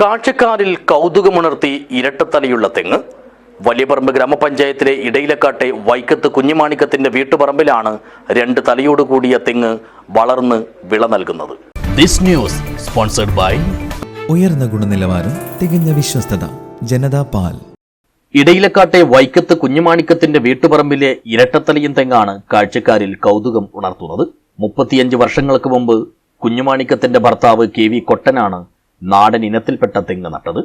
കാഴ്ചക്കാരിൽ കൗതുകമുണർത്തി ഇരട്ടത്തലയുള്ള തെങ്ങ്. വലിയപറമ്പ് ഗ്രാമപഞ്ചായത്തിലെ ഇടയിലക്കാട്ടെ വൈക്കത്ത് കുഞ്ഞുമാണിക്കത്തിന്റെ വീട്ടുപറമ്പിലാണ് രണ്ട് തലയോട് കൂടിയ തെങ്ങ് വളർന്ന് വിള നൽകുന്നത്. ദിസ് ന്യൂസ് സ്പോൺസർഡ് ബൈ ഉയർന്ന ഗുണനിലവാരം തികഞ്ഞ വിശ്വസ്തത ജനതാ പാൽ. ഇടയിലക്കാട്ടെ വൈക്കത്ത് കുഞ്ഞുമാണിക്കത്തിന്റെ വീട്ടുപറമ്പിലെ ഇരട്ടത്തലയും തെങ്ങാണ് കാഴ്ചക്കാരിൽ കൗതുകം ഉണർത്തുന്നത്. മുപ്പത്തിയഞ്ച് വർഷങ്ങൾക്ക് മുമ്പ് കുഞ്ഞുമാണിക്കത്തിന്റെ ഭർത്താവ് കെ വി കൊട്ടനാണ് നാടൻ ഇനത്തിൽപ്പെട്ട തെങ്ങ് നട്ടത്.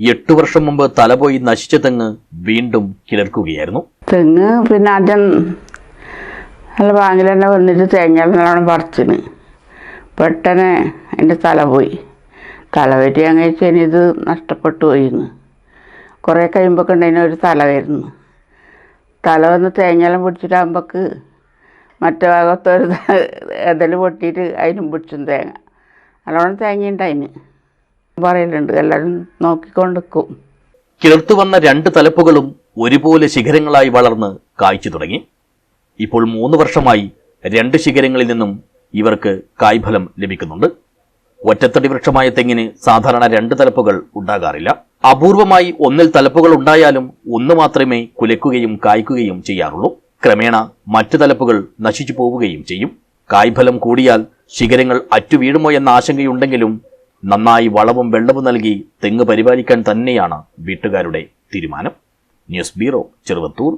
എട്ടു വർഷം മുമ്പ് തലപോയി നശിച്ച തെങ്ങ് വീണ്ടും കിളർക്കുകയായിരുന്നു. തെങ്ങ് പിന്നെ ആദ്യം നല്ല ബാങ്കിൽ തന്നെ വന്നിട്ട് തേങ്ങ നല്ലോണം പറിച്ചിന്. പെട്ടെന്ന് എന്റെ തല പോയി. തല പറ്റി അങ്ങനെ ഇത് നഷ്ടപ്പെട്ടു പോയിന്ന്. കുറേ കഴിയുമ്പോൾ ഉണ്ടതിന് ഒരു തല വരുന്നു. തല വന്ന് തേങ്ങയെല്ലാം പിടിച്ചിട്ടാകുമ്പോൾക്ക് മറ്റേ ഭാഗത്തൊരു എതൽ പൊട്ടിയിട്ട് അതിനും പിടിച്ചും തേങ്ങ. നല്ലോണം തേങ്ങ ഉണ്ട് അതിന് പറയലുണ്ട്. എല്ലാവരും നോക്കിക്കൊണ്ടിരിക്കും. കിളിർത്തു വന്ന രണ്ട് തലപ്പുകളും ഒരുപോലെ ശിഖരങ്ങളായി വളർന്ന് കായ്ച്ചു തുടങ്ങി. ഇപ്പോൾ മൂന്ന് വർഷമായി രണ്ട് ശിഖരങ്ങളിൽ നിന്നും ഇവർക്ക് കായ്ഫലം ലഭിക്കുന്നുണ്ട്. ഒറ്റത്തടി വൃക്ഷമായ തെങ്ങിന് സാധാരണ രണ്ട് തലപ്പുകൾ ഉണ്ടാകാറില്ല. അപൂർവമായി ഒന്നിൽ തലപ്പുകൾ ഉണ്ടായാലും ഒന്ന് മാത്രമേ കുലയ്ക്കുകയും കായ്ക്കുകയും ചെയ്യാറുള്ളൂ. ക്രമേണ മറ്റു തലപ്പുകൾ നശിച്ചു പോവുകയും ചെയ്യും. കായ്ഫലം കൂടിയാൽ ശിഖരങ്ങൾ അറ്റുവീഴുമോ എന്ന ആശങ്കയുണ്ടെങ്കിലും നന്നായി വളവും വെള്ളവും നൽകി തെങ്ങ് പരിപാലിക്കാൻ തന്നെയാണ് വീട്ടുകാരുടെ തീരുമാനം. News bureau Cheruvathur.